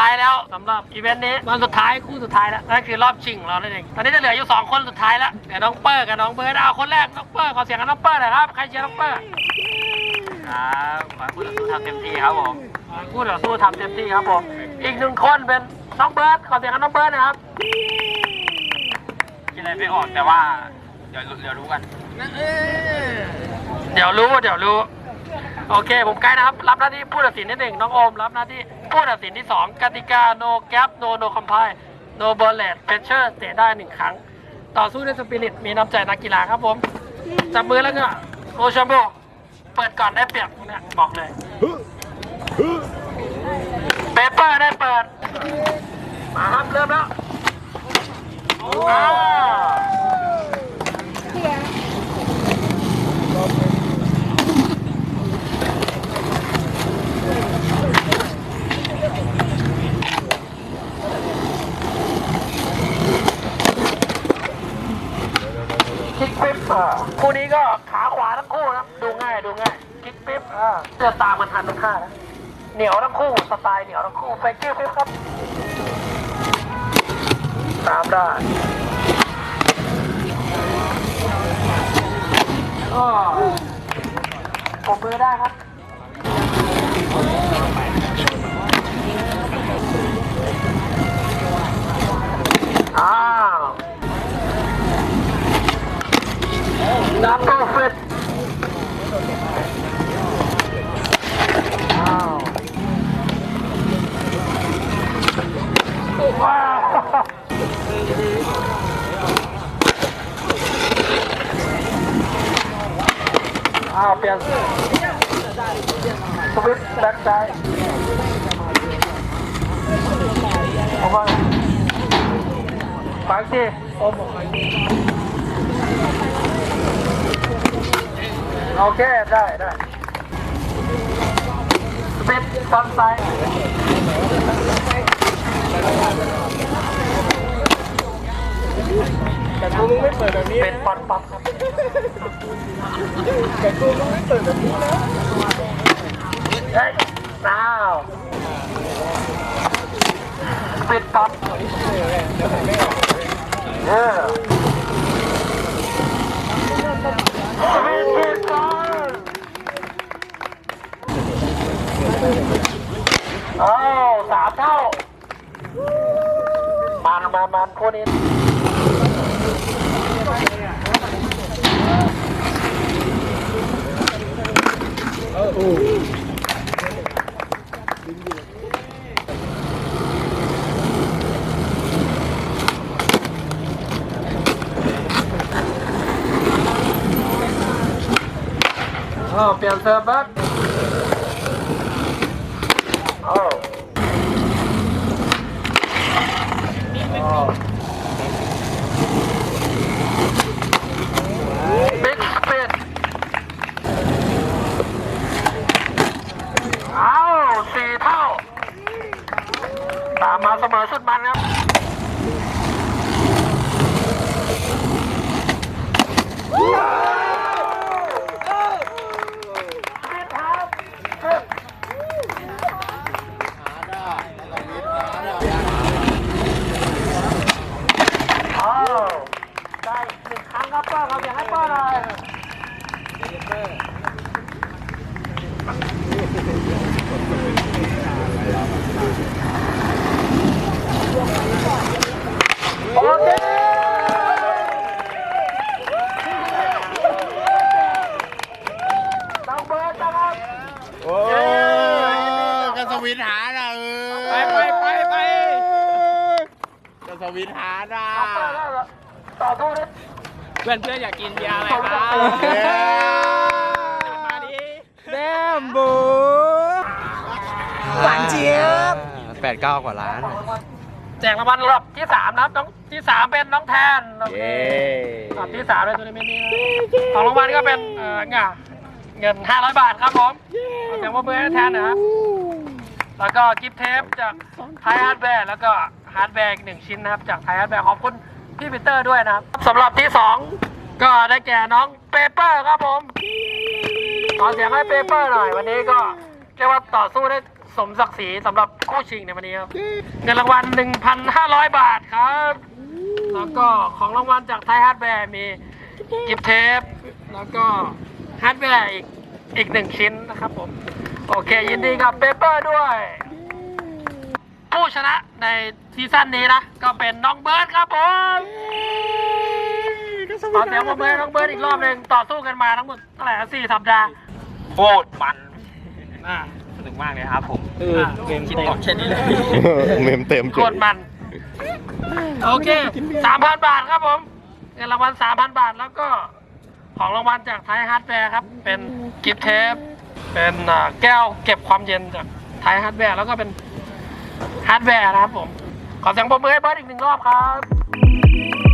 ท้ายแล้วสำหรับอีเวนต์นี้วันสุดท้ายคู่สุดท้ายแล้วนั่นคือรอบชิงของเรานั่นเองตอนนี้จะเหลืออยู่สองคนสุดท้ายแล้วเดี๋ยวน้องเปอร์กับน้องเบิร์ดเอาคนแรกน้องเปอร์ขอเสียงกับน้องเปอร์หน่อยครับใครเชียร์น้องเปอร์ครับขอให้คู่ต่อสู้ทำเต็มที่ครับผมขอให้คู่ต่อสู้ทำเต็มที่ครับผมอีกหนึ่งคนเป็นน้องเบิร์ดขอเสียงกับน้องเบิร์ดหนะครับคิดอะไรไม่ออกแต่ว่าเดี๋ยวเดี๋ยวรู้กัน เดี๋ยวรู้เดี๋ยวรู้ โอเค ผมไกด์นะครับ รับหน้าที่ผู้ตัดสินที่หนึ่งน้องโอม รับหน้าที่ผู้ตัดสินที่สองกติกา no gap no no comply no bullet pressure เตะได้หนึ่งครั้ง ต่อสู้ด้วยสปิริต มีน้ำใจนักกีฬาครับผม จับมือแล้วก็โอชัมโบเปิดก่อนได้เปรียบเนี่ยบอกเลยเปเปอร์ได้เปิด มาครับ เริ่มแล้ว อ่าคู่นี้ก็ขาขวาทั้งคู่นะดูง่ายดูง่ายคิกปิ๊บอ่าเสื้อตามมันทันทุกท่านะเหนียวทั้งคู่สไตล์เหนียวทั้งคู่ไฟกิ้วปิ๊บครับตามได้ก็ผมมือได้ครับ อ้าวเปลี่ยนสวิตช์แบ็คไซด์ผม ว่าฟังสิโอมบอกฟังสิโอเคได้ได้สวิตช์ฟอนไซด์แต่กูมึงไม่เปิดแบบนี้เป็นฟอนป๊อปครับแต่กูมึงไม่เปิดแบบนี้นะเฮ้ยน้าวปิดป๊อปเออสวิตช์ปิดป๊อปอ้าวสามเท่ามันมันมันคู่นี้อ๋ อเปลี่ยนเซิร์ฟบัคโอ้บิ๊กสปินเอาสี่เท่า ตามมาเสมอสุดมันครับ อ้าวได้หนึ่งครั้งครับป้าเราอยากให้ป้าหน่อยโอเคต้องเบิร์ดนะครับ โอ้กระส วิตหาน่ะเออไปไปไปไปกระสวิตหาน่ะต้องเบิร์ดแล้วต่อสู้นะเพื่อนเพื่อนอยากกินเบียร์อะไรครับเย้มาดิแดมบูหวานเจี๊ยบแปดเก้ากว่าล้าน แจกรางวัลรอบที่สามนะครับน้องที่สามเป็นน้องแทนโอเครอบที่สามในทัวนาเมนนี้นะของรางวัลก็เป็นเอ่อเงาเงิน500บาทครับผมขอเสียงว่าเบอร์ให้แทนนะครับ แล้วก็กิฟต์เทปจากไทยฮาร์ดแวร์แล้วก็ฮาร์ดแวร์อีกหนึ่งชิ้นนะครับจากไทยฮาร์ดแวร์ขอบคุณพี่ปีเตอร์ด้วยนะครับสำหรับที่สองก็ได้แก่น้องเปเปอร์ครับผมขอเสียงให้เปเปอร์หน่อยวันนี้ก็เรียกว่าต่อสู้ได้สมศักดิ์ศรีสำหรับคู่ชิงในวันนี้ครับเงินรางวัล 1,500 บาทครับ แล้วก็ของรางวัลจากไทยฮาร์ดแวร์มีกิฟต์เทป แล้วก็ฮาร์ดแวร์อีกอีกหนึ่งชิ้นนะครับผม โอเค ยินดีกับเปเปอร์ด้วย ผู้ชนะในซีซั่นนี้นะ ก็เป็นน้องเบิร์ดครับผมขอเสียงปรบมือให้น้องเบิร์ดอีกรอบหนึ่งต่อสู้กันมาทั้งหมดเท่าไหร่นะสี่สัปดาห์โคตรมันอ่าสนุกมากเลยครับผมเออเกมคิดออกแค่นี้เลยเมมเต็มโคตรมัน โอเคสามพันบาทครับผมเงินรางวัลสามพันบาทแล้วก็ของรางวัลจากไทยฮาร์ดแวร์ครับ เป็นกิฟต์เทป เป็นแก้วเก็บความเย็นจากไทยฮาร์ดแวร์แล้วก็เป็นฮาร์ดแวร์นะครับผม ขอเสียงปรบมือให้เบิร์ดอีกหนึ่งรอบครับ